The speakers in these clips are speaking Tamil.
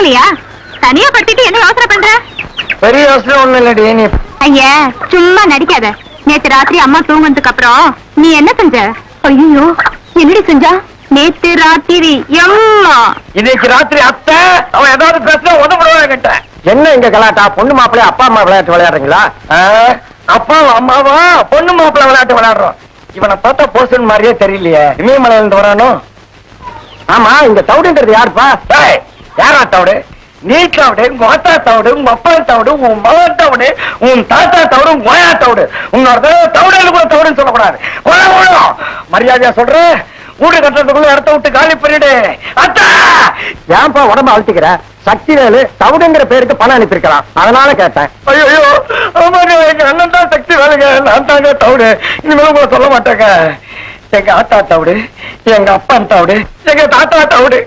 போகலையா தனியா படுத்திட்டு என்ன யோசனை பண்ற? பெரிய யோசனை ஒண்ணு இல்லடி நீ ஐயா சும்மா நடிக்காத. நேத்து ராத்திரி அம்மா தூங்குனதுக்கு அப்புறம் நீ என்ன செஞ்ச? ஐயோ என்னடி செஞ்சா? நேத்து ராத்திரி எம்மா. இன்னைக்கு ராத்திரி அத்தை அவன் ஏதாவது பேசினா உதவிடுவான் கிட்ட என்ன இங்க கலாட்டா? பொண்ணு மாப்பிள்ளை அப்பா அம்மா விளையாட்டு விளையாடுறீங்களா? அப்பாவும் அம்மாவா? பொண்ணு மாப்பிள்ளை விளையாட்டு விளையாடுறோம். இவனை பார்த்தா போசன் மாதிரியே தெரியலையே. இமயமலையில இருந்து வரானோ? ஆமா இங்க தவுடுன்றது யாருப்பா? ஏய், யாரா தவுடு நீ தவுடு உங்க அத்தா தவுடு உங்க அப்பா தவுடு உன் மகன் தவுடு உன் தாத்தா தவிடு உன் கோயா தவுடு உன்னோட தவுடு கூட தவுடுன்னு சொல்லக்கூடாது மரியாதையா சொல்றேன் வீடு கட்டுறதுக்குள்ள இடத்த விட்டு காலி பண்ணிடு. அத்தா! ஏன்பா உடம்ப அழுத்திக்கிற? சக்தி வேலு தவுடுங்கிற பேருக்கு பணம் அனுப்பியிருக்கலாம். அதனால கேட்டேன். ஐயோ ஆமாங்க எங்க அண்ணன் தான் சக்தி வேலுங்க நான் தாங்க தவுடு இனிமேல் உங்களை சொல்ல மாட்டேங்க. எங்க ஆத்தா தவுடு எங்க அப்பா தவிடு எங்க தாத்தா தவுடு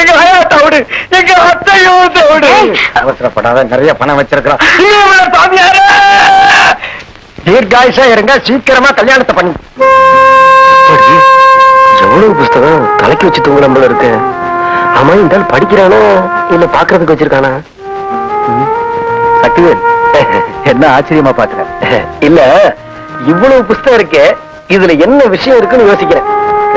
எங்க ஆயா தவுடு எங்க அத்தையும் தவுடு அவசரப்படாத நிறைய பணம் வச்சிருக்கிறோம் சாமியாரே. தீர்காயுஷா இருங்க சீக்கிரமா கல்யாணத்தை பண்ணி. எவ்வளவு புஸ்தகம் தலைக்கு வச்சு தூங்குற போல இருக்கு. ஆமா இந்த ஆள் படிக்கிறானா இல்ல பாக்குறதுக்கு வச்சிருக்கானா? சக்திவேல் என்ன ஆச்சரியமா பாக்குற? இல்ல இவ்வளவு புஸ்தகம் இருக்கே இதுல என்ன விஷயம் இருக்குன்னு யோசிக்கிறேன்.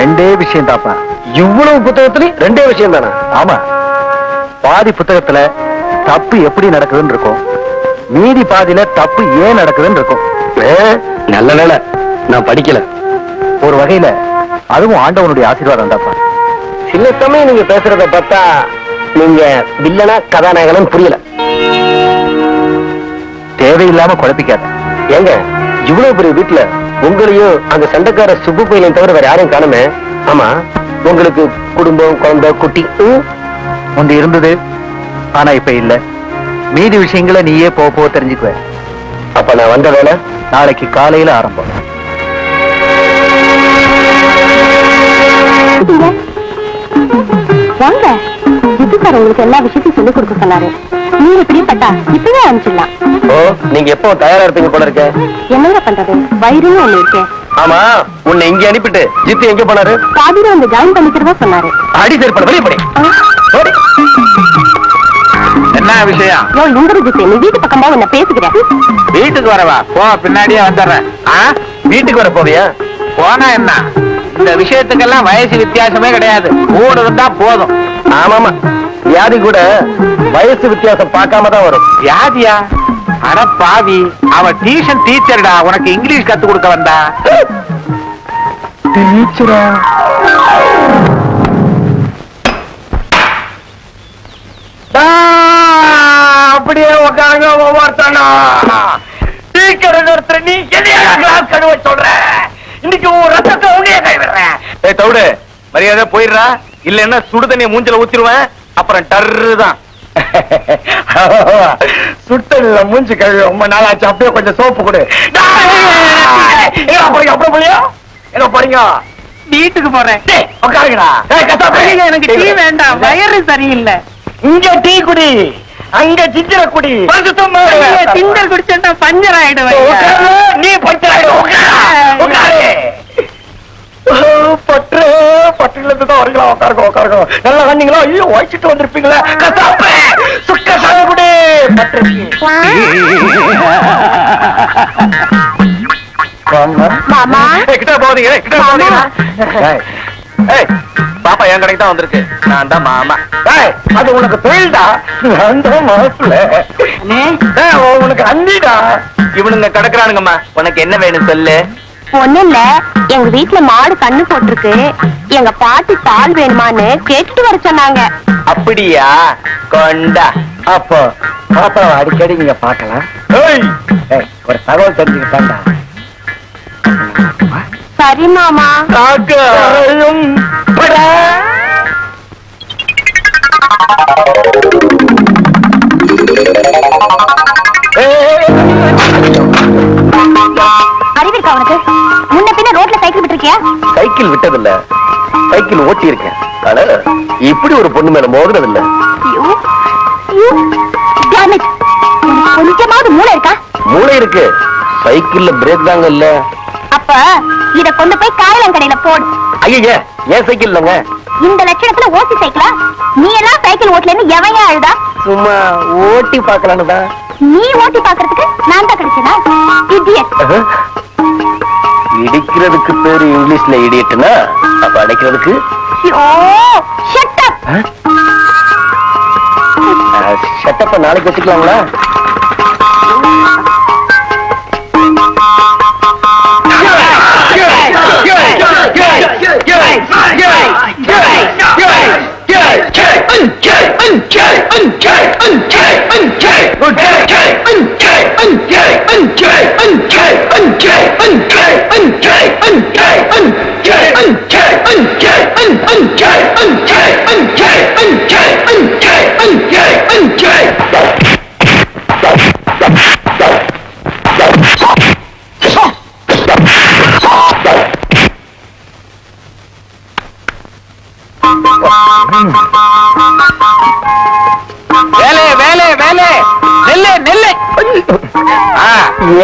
ரெண்டே விஷயம் தாப்பா. இவ்வளவு புத்தகத்துலயும் ரெண்டே விஷயம் தானா? ஆமா. பாதி புத்தகத்துல தப்பு எப்படி நடக்குதுன்னு இருக்கும். மீதி பாதியில தப்பு ஏன் நடக்குதுன்னு இருக்கும். நல்ல வேலை நான் படிக்கல. ஒரு வகையில அதுவும் ஆண்டவனுடைய ஆசீர்வாதம் தாப்பா சில சமயம் நீங்க பேசுறத பார்த்தா நீங்க வில்லனா கதாநாயகனும் புரியல. தேவையில்லாம குழப்பிக்காத. ஏங்க இவ்வளவு பெரிய வீட்டுல உங்களையும் அந்த சண்டைக்கார சுப்பு பையனையும் தவிர வேற யாரையும் காணுமே? ஆமா. உங்களுக்கு குடும்பம் குழந்தை குட்டி? முந்தி இருந்தது ஆனா இப்ப இல்ல. மீதி விஷயங்களை நீயே போக போக தெரிஞ்சுக்குவ. அப்ப நான் வந்த வேலை நாளைக்கு காலையில ஆரம்பம். வாங்க. ஜித்துக்கார உங்களுக்கு எல்லா விஷயத்தையும் சொல்லிக் கொடுக்க சொன்னாரு. நீங்க இப்பவே அனுப்பிச்சிடலாம். ஓ நீங்க எப்போ தயாரா இருப்பீங்க போல இருக்க. என்னங்க பண்றது? வயிறுன்னு ஒண்ணு இருக்கேன் ஆமா உன்னை இங்க அனுப்பிட்டு ஜித்து எங்க போனாரு? பாதியில வந்து ஜாயின் பண்ணிக்கிறதா சொன்னாரு. அடி சேர்ப்பட வெளியே படி. என்ன விஷயம்? யோ இந்திர ஜித்து நீ வீட்டு பக்கமா உன்னை பேசுகிறேன் வீட்டுக்கு வரவா? போ பின்னாடியே வந்துடுறேன். ஆ? வீட்டுக்கு வர போவியா? போனா என்ன? இந்த விஷயத்துக்கெல்லாம் வயசு வித்தியாசமே கிடையாது. கூட இருந்தா போதும். ஆமாமா வியாதி கூட வயசு வித்தியாசம் பார்க்காம தான் வரும். வியாதியா? அட பாவி அவ டியூஷன் டீச்சர்டா உனக்கு இங்கிலீஷ் கத்து கொடுக்க வந்தா? டீச்சரா அப்படியே உட்காருங்க ஒவ்வொருத்தனா. டீக்கரை நிறுத்துற நீ எதையா கிளாஸ் கழுவ சொல்ற? இன்னைக்கு உன் ரத்தத்தை உன்னையே கைவிடுறேன். ஏய் தவிடு மரியாதை போயிடுறா. இல்லன்னா சுடு தண்ணியை மூஞ்சில ஊத்திருவேன் அப்புறம் டர்ரு தான் சுட்டல்ல மூஞ்சி கழுவி ரொம்ப நாளாச்சு. அப்படியே கொஞ்சம் சோப்பு கொடு. போறீங்க? அப்புறம் போலியா எங்க போறீங்க? வீட்டுக்கு போறேன். உட்காருங்கடா. எனக்கு டீ வேண்டாம். வயிறு சரியில்லை. இங்க டீ குடி. அங்க சிஞ்சர குடி. திண்டல் குடிச்சா பஞ்சர் உட்காரு, நீ உட்காரு. ஓ, பற்று. பற்றுல இருந்து தான் வரீங்களா? உட்காருங்க உட்காருங்க. நல்லா வந்தீங்களா ஐயோ வாய்ச்சிட்டு வந்திருப்பீங்களா. கசாப்பு. சுக்க பற்று மாமா. கிட்ட போதீங்க கிட்ட போதீங்க ஏய். பாப்பா என் கடைக்கு தான் வந்திருக்கு. நான் தான் மாமா. ஏய் அது உனக்கு தொழில்டா நான் தான் மாப்பிள்ள. ஏய், உனக்கு அண்ணிடா? இவனுங்க கிடக்குறானுங்கம்மா. உனக்கு என்ன வேணும் சொல்லு? ஒண்ணு இல்ல. எங்க வீட்டுல மாடு கண்ணு போட்டிருக்கு. எங்க பாட்டி பால் வேணுமான்னு கேட்டுட்டு வர சொன்னாங்க. அப்படியா? கொண்டா. அப்போ பாப்பாவை அடிக்கடி நீங்க ஏய், ஒரு தகவல் தெரிஞ்சுக்கிட்டாண்டா? சரி மாமா. விட்டதில்ல. சைக்கிள் ஓட்டி இருக்கேன் ஆனா இப்படி ஒரு பொண்ணு மேல மோதுனதில்ல. கொஞ்சமாவது மூளை இருக்கா? மூளை இருக்கு. சைக்கிள்ல பிரேக் தாங்க இல்ல. அப்ப இத கொண்டு போய் காயலன் கடையில போடு. ஐயே ஏன் சைக்கிள் இல்லைங்க? இந்த லட்சணத்துல ஓசி சைக்கிளா? நீ எல்லாம் சைக்கிள் ஓட்டலன்னு எவன் அழுதா? சும்மா ஓட்டி பார்க்கலான்னு தான். நீ ஓட்டி பாக்குறதுக்கு நான் தான் கிடைச்சனா இடியட் இடிக்கிறதுக்கு பேரு இங்கிலீஷ்ல இடியட்டுனா அப்ப அடைக்கிறதுக்கு? and K and K and K and K and K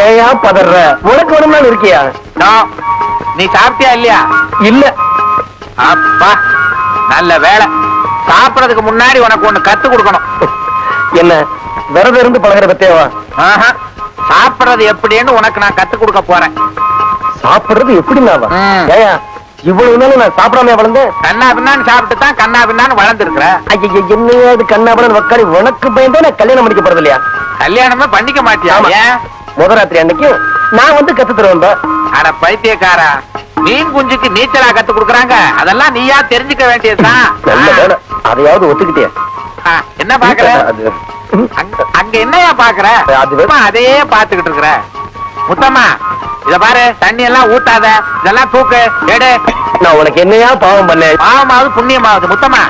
ஏயா பதற உனக்கு வேணும்னாலும் இருக்கியா? நோ. சாப்பிட்டியா இல்லையா? இல்ல. அப்பா நல்ல வேலை சாப்பிடறதுக்கு முன்னாடி உனக்கு ஒண்ணு கத்து கொடுக்கணும். என்ன விரதம் இருந்து பழகிற பத்தேவா ஆஹா. சாப்பிடுறது எப்படின்னு உனக்கு நான் கத்து கொடுக்க போறேன். சாப்பிடுறது எப்படி நாவா ம். ஏயா இவ்வளவு நாள் நான் சாப்பிடாம வளர்ந்தேன்? கண்ணா பின்னான்னு தான் கண்ணா பின்னான்னு வளர்ந்துருக்கிற. ஐயா வக்காடி உனக்கு பயந்தே நான் கல்யாணம் பண்ணிக்க போறது இல்லையா? கல்யாணமே பண்ணிக்க மாட்டியா? முதராத்திரி அன்னைக்கு நான் வந்து கத்து தருவேன். அட பைத்தியக்காரா மீன் குஞ்சுக்கு நீச்சலா கத்து கொடுக்கறாங்க. அதெல்லாம் நீயா தெரிஞ்சுக்க வேண்டியதுதான். அதையாவது ஒத்துக்கிட்டே. என்ன பாக்குற? அங்க- என்னையா பாக்குற? அதையே பாத்துக்கிட்டு இருக்கிற. முத்தம்மா இத பாரு தண்ணி எல்லாம் ஊத்தாத இதெல்லாம் தூக்கு எடு நான் உனக்கு என்னையா பாவம் பண்ணேன்? பாவமாவது புண்ணியமாவது. முத்தம்மா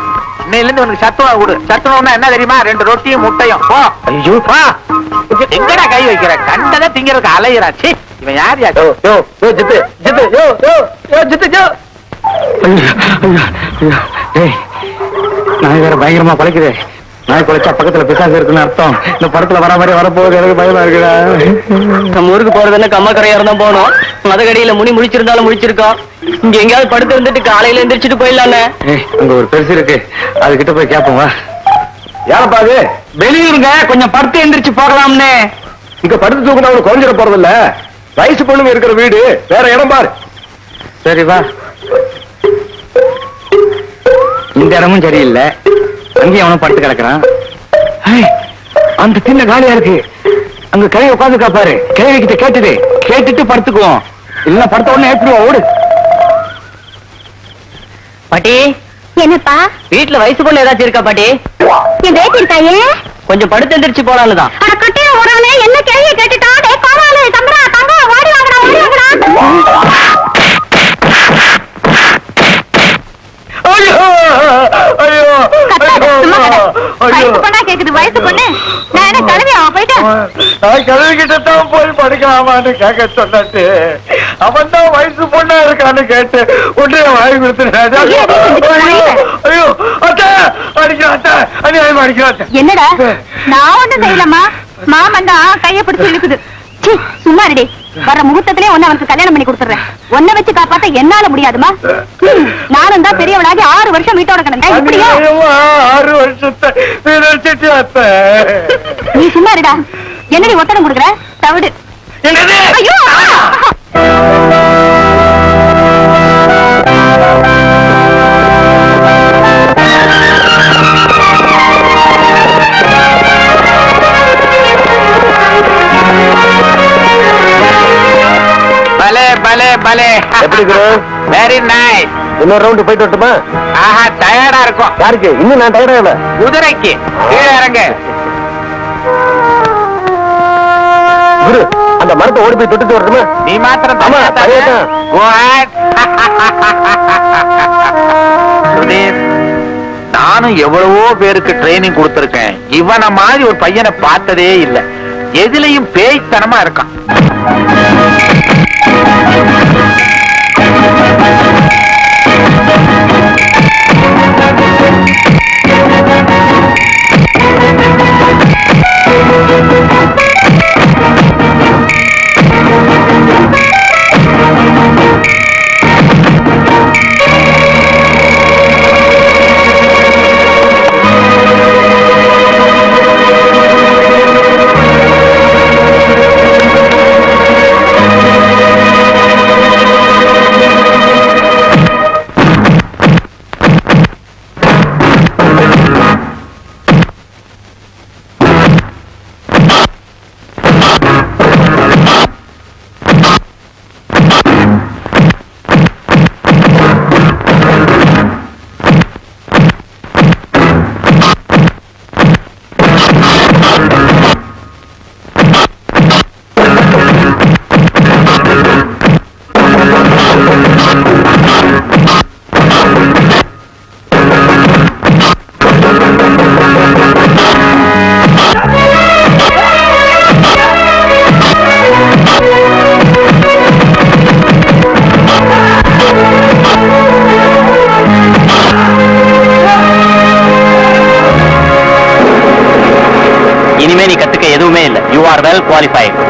இன்னையில இருந்து உனக்கு சத்துணவு கொடு. சத்துணவுன்னா என்ன தெரியுமா? ரெண்டு ரொட்டியும் முட்டையும். போ. ஐயோ. வா எங்கடா கை வைக்கிற? கண்டதை திங்கிறதுக்கு அலையிறா. சீ இவன் யார் யா? யோ யோ யோ ஜித்து ஜித்து யோ யோ யோ ஜித்து யோ. நாய் வேற பயங்கரமா குலைக்குது நாய் குலைச்சா பக்கத்துல பிசாசு இருக்குன்னு அர்த்தம். இந்த படத்துல வர மாதிரி வரப்போகுது எனக்கு பயமா இருக்குடா. நம்ம ஊருக்கு போறதுன்னா கம்மக்கரையா இருந்தா போனோம். மதகடியில முனி முழிச்சிருந்தாலும் முழிச்சிருக்கோம். இங்க எங்கேயாவது படுத்து இருந்துட்டு காலையில எந்திரிச்சிட்டு போயிடலானே ஏய் அங்க ஒரு பெருசு இருக்கு. அது கிட்ட போய் கேப்போம் வா. யாரப்பா அது? வெளியூருங்க. கொஞ்சம் படுத்து எந்திரிச்சு போகலாம்னே. இங்க படுத்து தூக்கினா அவனுக்கு குறைஞ்சிட போறது இல்ல வயசு பொண்ணுங்க இருக்கிற வீடு. வேற இடம் பாரு. சரி வா. இந்த இடமும் சரியில்லை. அங்கேயும் அவனும் படுத்து கிடக்குறான். அந்த தின்ன காலியா இருக்கு. அங்க கிளை உட்காந்துக்கா பாரு. கிளவி கிட்ட கேட்டுது கேட்டுட்டு படுத்துக்குவோம். இல்ல படுத்த உடனே ஏற்றுவோம் ஓடு. பாட்டி. என்னப்பா? வீட்டுல வயசு பொண்ணு ஏதாச்சும் இருக்கா பாட்டி? என் பேட்டி இருக்காயே? கொஞ்சம் படுத்து எந்திரிச்சு போலான்னு தான். அட கட்டிய உறவுல என்ன கேள்வி கேட்டுட்டா? டே கோவாலு தம்பரா தங்க ஓடி வாங்கடா ஓடி வாங்கடா. ஐயோ ஐயோ கத்தாத, சும்மா கதை. வயசு பொண்ணா கேக்குது வயசு பொண்ணு. நான் என்ன கிளம்பி அவன் போயிட்டேன் நான் தான் போய் படிக்கலாமான்னு கேட்க சொன்னாட்டு அவன் தான் வயசு பொண்ணா இருக்கான்னு கேட்டு உடனே வாங்கி கொடுத்துருக்காரு ஐயோ, அத்தா அடிக்கிறேன் அத்தா. அநியாயமா அடிக்கிறேன் அத்தா. என்னடா? நான் ஒண்ணும் செய்யலம்மா. மாமன் தான் கைய பிடிச்சு இழுக்குது. சும்மா இருடி. வர முகூர்த்தத்திலே ஒண்ணு அவனுக்கு கல்யாணம் பண்ணி கொடுத்துறேன். ஒன்ன வச்சு காப்பாத்த என்னால முடியாதுமா? நானும் தான் பெரியவளாகி ஆறு வருஷம் வீட்டோட கிடந்தேன். இப்படியா? ஆறு வருஷத்தை நீ சும்மா இருடா. என்னடி ஒத்தடம் கொடுக்குற? தவிடு. ஐயோ! எப்படி இருக்கு? வெரி நைஸ் இன்னொரு ரவுண்டு போயிட்டு வரட்டுமா? ஆஹா டயர்டா இருக்கும். யாருக்கு? இன்னும் நான் டயர்டா இல்ல. குதிரைக்கு. கீழே இறங்கு. குரு அந்த மரத்தை ஓடி போய் தொட்டுட்டு வரட்டுமா? நீ மாத்திரம் ஆமா, தனியா. சுதீர் நானும் எவ்வளவோ பேருக்கு ட்ரைனிங் கொடுத்திருக்கேன். இவன மாதிரி ஒரு பையனை பார்த்ததே இல்ல. எதுலயும் பேய்த்தனமா இருக்கான். qualifying.